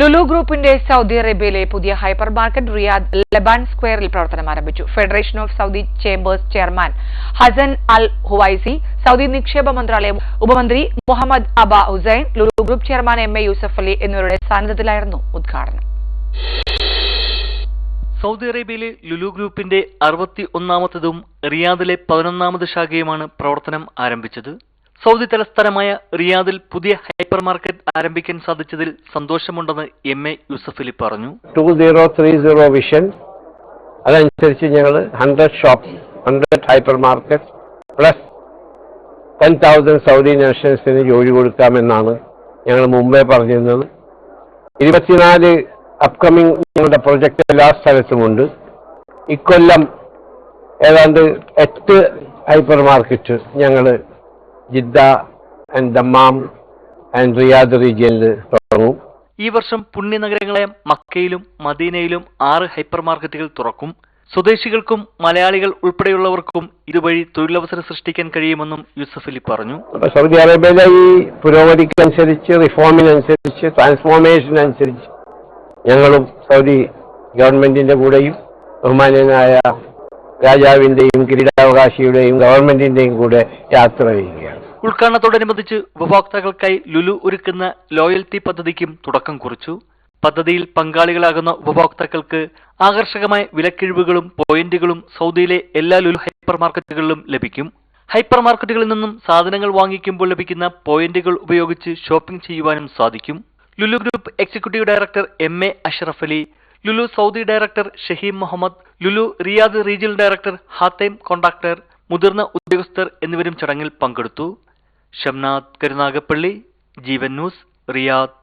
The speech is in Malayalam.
ലുലു ഗ്രൂപ്പിന്റെ സൗദി അറേബ്യയിലെ പുതിയ ഹൈപ്പർ മാർക്കറ്റ് റിയാദ് ലബാൻ സ്ക്വയറിൽ പ്രവർത്തനം ആരംഭിച്ചു. Federation of Saudi chambers chairman Hassan Al Huwaizi Saudi നിക്ഷേപ മന്ത്രാലയം ഉപമന്ത്രി Mohammed Aba Hussain Lulu group chairman M A Yusuff Ali എന്നിവരുടെ സാന്നിധ്യത്തിലായിരുന്നു ഉദ്ഘാടനം. സൗദി അറേബ്യയിലെ ലുലു ഗ്രൂപ്പിന്റെ അറുപത്തി ഒന്നാമത്തതും റിയാദിലെ പതിനൊന്നാമത് ശാഖയുമാണ് പ്രവർത്തനം ആരംഭിച്ചത്. സൗദി തലസ്ഥാനമായ റിയാദിൽ പുതിയ ഹൈപ്പർ മാർക്കറ്റ് ആരംഭിക്കാൻ സാധിച്ചതിൽ സന്തോഷമുണ്ടെന്ന് എം എ യൂസഫലി പറഞ്ഞു. Two zero three zero vision അതനുസരിച്ച് ഞങ്ങൾ hundred shops hundred hyper market plus ten thousand Saudi നാഷണൽസിന് ജോലി കൊടുക്കാമെന്നാണ് ഞങ്ങൾ മുമ്പേ പറഞ്ഞിരുന്നത്. ഇരുപത്തിനാല് അപ്കമിംഗ് ഞങ്ങളുടെ പ്രൊജക്റ്റ് എല്ലാ സ്ഥലത്തുമുണ്ട്. ഇക്കൊല്ലം ഏതാണ്ട് എട്ട് ഹൈപ്പർ മാർക്കറ്റ് ഞങ്ങൾ Jeddah and Dammam and Riyadh റീജിയനിൽ തുടങ്ങും. ഈ വർഷം പുണ്യനഗരങ്ങളെ മക്കയിലും മദീനയിലും ആറ് ഹൈപ്പർ മാർക്കറ്റുകൾ തുറക്കും. സ്വദേശികൾക്കും മലയാളികൾ ഉൾപ്പെടെയുള്ളവർക്കും ഇതുവഴി തൊഴിലവസരം സൃഷ്ടിക്കാൻ കഴിയുമെന്നും യൂസഫലി പറഞ്ഞു. അപ്പൊ സൗദി അറേബ്യയിലെ ഈ പുരോഗതിക്കനുസരിച്ച് റിഫോമിനനുസരിച്ച് ട്രാൻസ്ഫോർമേഷനനുസരിച്ച് ഞങ്ങളും സൗദി ഗവൺമെന്റിന്റെ കൂടെയും ബഹുമാന്യനായ രാജാവിന്റെയും കിരീടാവകാശിയുടെയും ഗവൺമെന്റിന്റെയും കൂടെ യാത്ര ചെയ്യുകയാണ്. ഉദ്ഘാടനത്തോടനുബന്ധിച്ച് ഉപഭോക്താക്കൾക്കായി ലുലു ഒരുക്കുന്ന ലോയൽറ്റി പദ്ധതിക്കും തുടക്കം കുറിച്ചു. പദ്ധതിയിൽ പങ്കാളികളാകുന്ന ഉപഭോക്താക്കൾക്ക് ആകർഷകമായ വിലക്കിഴിവുകളും പോയിന്റുകളും സൗദിയിലെ എല്ലാ ലുലു ഹൈപ്പർ മാർക്കറ്റുകളിലും ലഭിക്കും. ഹൈപ്പർ മാർക്കറ്റുകളിൽ നിന്നും സാധനങ്ങൾ വാങ്ങിക്കുമ്പോൾ ലഭിക്കുന്ന പോയിന്റുകൾ ഉപയോഗിച്ച് ഷോപ്പിംഗ് ചെയ്യുവാനും സാധിക്കും. Lulu group executive director M A Ashraf Ali Lulu Saudi director Shaheem Muhammad Lulu Riyadh regional director Hatem contractor മുതിർന്ന ഉദ്യോഗസ്ഥർ എന്നിവരും ചടങ്ങിൽ പങ്കെടുത്തു. Shamnath Karunagappally Jeevan news Riyadh.